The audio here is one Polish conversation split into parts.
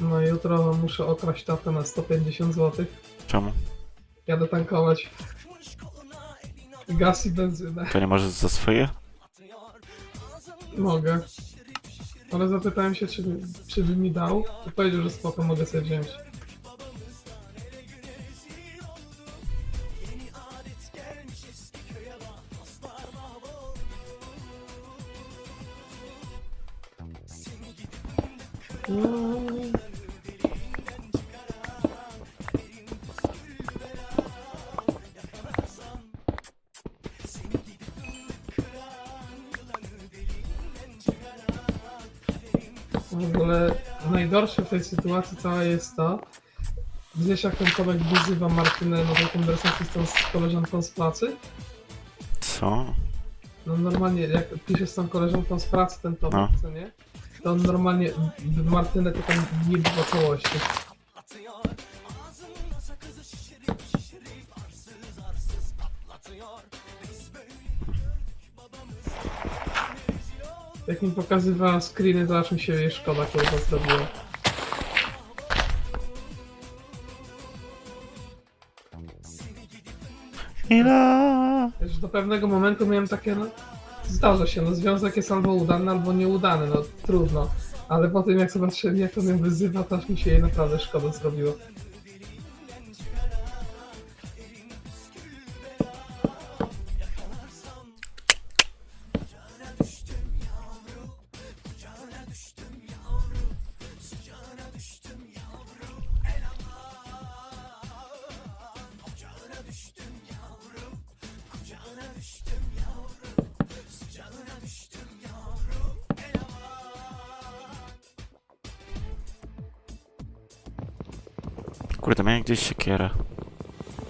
No jutro muszę okraść tatę na 150 zł. Czemu? Jadę tankować. Gaz i benzynę. To nie możesz za swoje? Mogę. Ale zapytałem się, czy, czy by mi dał. To powiedział, że spoko, mogę sobie wziąć. W ogóle najgorsze w tej sytuacji całej jest to, wiesz jak ten komek wyzywa Martynę na tej konwersacji z tą z koleżanką z pracy? Co? No normalnie, jak piszesz z tą koleżanką z pracy ten tomek, No. co nie? To on normalnie w- Martynę to tam nie po całości. Jak mi pokazywała screeny, to aż mi się jej szkoda, kurwa, zrobiła. Ila! Wiesz, do pewnego momentu miałem takie, no, zdarza się, no, związek jest albo udany, albo nieudany, no, trudno. Ale po tym, jak zobaczyłem, jak to mnie wyzywa, to mi się jej naprawdę szkoda zrobiło. Kurde, miałem gdzieś siekierę.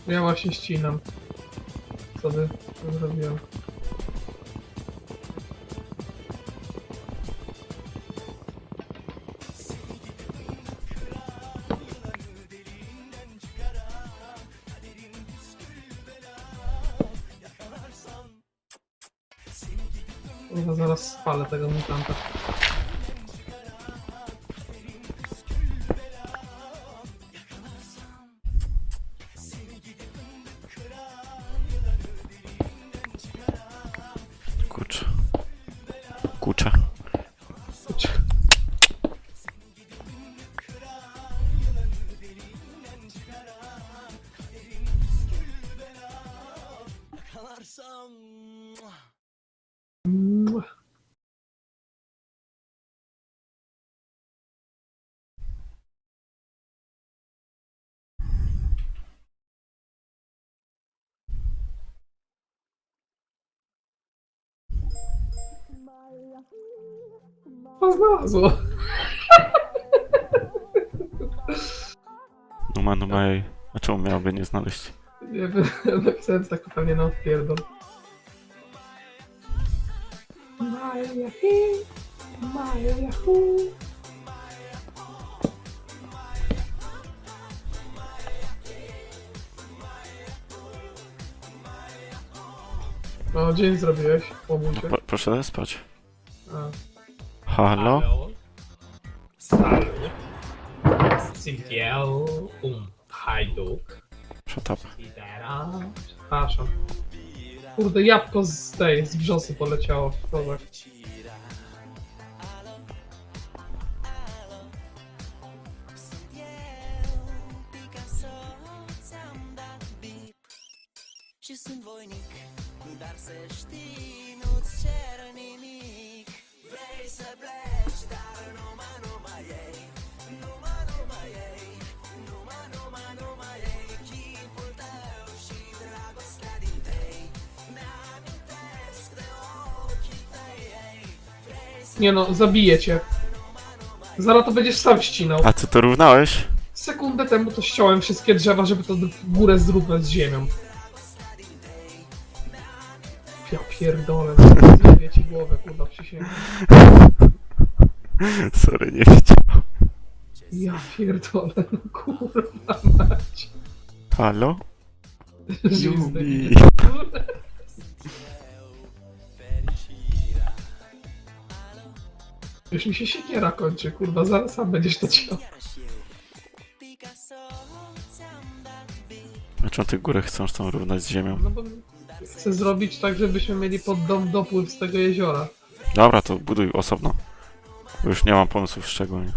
Ja właśnie ścinam. Co by zrobiłem? Kurwa, zaraz spalę tego mutanta. Mua. O, znalazło. No ma, no ma jej. A czemu miałoby nie znaleźć? Nie wiem, napisałem tak pewnie na odpierdol. Maja, hi, Maja, Yahoo. O, dzień zrobiłeś, pomóż No, się. po, proszę spać. A. Halo? Salut. Sintiel un hajduk. Shut up. Lidera. Przepraszam. Kurde, jabłko z tej, z wrzosy poleciało sunt voinic Dar să știi, nu-ți cer nimic Vrei să pleci, dar numai, numai Nie no, zabiję cię. Zaraz to będziesz sam ścinał. A co to równałeś? Sekundę temu to ściąłem wszystkie drzewa, żeby to górę zrównać z ziemią. Ja pierdolę, zjebie ci głowę, kurwa, przysięgam. Sorry, nie wiedziałem. Ja pierdolę, no kurwa mać. Halo? Żyzny. Jubi. Już mi się siekiera kończy, kurwa, zaraz sam będziesz to Zambak Znaczy te góry chcą tam równać z ziemią. No bo chcę zrobić tak, żebyśmy mieli pod dom dopływ z tego jeziora. Dobra, to buduj osobno. Już nie mam pomysłów szczególnie.